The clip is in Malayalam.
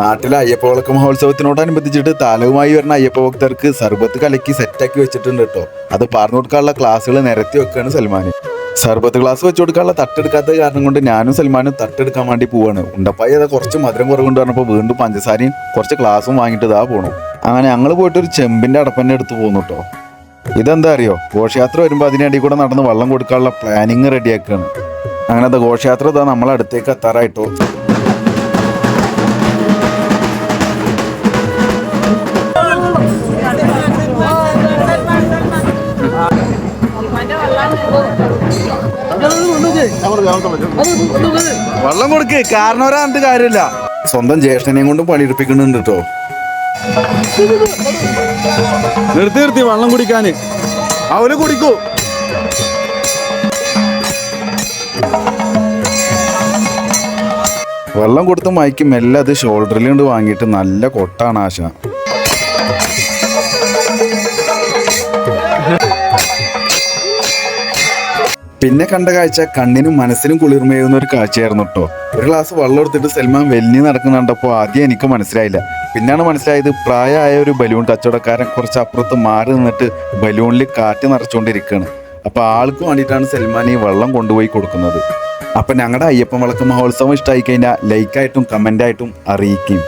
നാട്ടിലെ അയ്യപ്പ വിളക്ക് മഹോത്സവത്തിനോടനുബന്ധിച്ചിട്ട് താലവുമായി വരുന്ന അയ്യപ്പ ഭക്തർക്ക് സർബത്ത് കലക്കി സെറ്റാക്കി വെച്ചിട്ടുണ്ട് കേട്ടോ അത് പറഞ്ഞു കൊടുക്കാനുള്ള ക്ലാസ്സുകൾ നിരത്തി വെക്കുകയാണ് സൽമാൻ സർബത്ത് ക്ലാസ് വെച്ചു കൊടുക്കാനുള്ള തട്ടെടുക്കാത്ത കാരണം കൊണ്ട് ഞാനും സൽമാനും തട്ടെടുക്കാൻ വേണ്ടി പോവാണ്. ഉണ്ടപ്പായി അത് കുറച്ച് മധുരം കുറവുണ്ട് പറഞ്ഞപ്പോൾ വീണ്ടും പഞ്ചസാരയും കുറച്ച് ക്ലാസ്സും വാങ്ങിയിട്ട് ഇതാ പോണു. അങ്ങനെ ഞങ്ങൾ പോയിട്ട് ഒരു ചെമ്പിന്റെ അടപ്പന്നെ എടുത്ത് പോകുന്നു കേട്ടോ ഇതെന്താ അറിയോ? ഘോഷയാത്ര വരുമ്പോൾ അതിനിടയിൽ കൂടെ നടന്ന് വെള്ളം കൊടുക്കാനുള്ള പ്ലാനിങ് റെഡിയാക്കുകയാണ് അങ്ങനെ അത് ഘോഷയാത്ര ഇതാ നമ്മളടുത്തേക്ക് എത്താറായിട്ടോ. വെള്ളം കൊടുക്ക്. കാരണം ഒരാണ്ട് കാര്യമില്ല. സ്വന്തം ജ്യേഷ്ഠനെയും കൊണ്ട് പണിയെടുപ്പിക്കുന്നുണ്ട് കേട്ടോ നിർത്തി നിർത്തി വെള്ളം കുടിക്കാന്. അവർ കുടിക്കൂ. വെള്ളം കൊടുത്ത് മയക്കും മെല്ലെ അത് ഷോൾഡറിൽ കൊണ്ട് വാങ്ങിയിട്ട് നല്ല കൊട്ടാണ് ആശ. പിന്നെ കണ്ട കാഴ്ച കണ്ണിനും മനസ്സിനും കുളിർമയുന്ന ഒരു കാഴ്ചയായിരുന്നു കേട്ടോ ഒരു ഗ്ലാസ് വെള്ളം എടുത്തിട്ട് സൽമാൻ വെല്ലി നടക്കുന്ന കണ്ടപ്പോൾ ആദ്യം എനിക്ക് മനസ്സിലായില്ല. പിന്നെയാണ് മനസ്സിലായത് പ്രായമായ ഒരു ബലൂൺ കച്ചവടക്കാരൻ കുറച്ച് അപ്പുറത്ത് മാറി നിന്നിട്ട് ബലൂണിൽ കാറ്റ് നിറച്ചുകൊണ്ടിരിക്കുകയാണ് അപ്പൊ ആൾക്ക് വേണ്ടിയിട്ടാണ് സൽമാൻ ഈ വെള്ളം കൊണ്ടുപോയി കൊടുക്കുന്നത്. അപ്പൊ ഞങ്ങളുടെ അയ്യപ്പൻ വിളക്ക് മഹോത്സവം ഇഷ്ടമായി കഴിഞ്ഞാൽ ലൈക്കായിട്ടും കമന്റായിട്ടും അറിയിക്കും.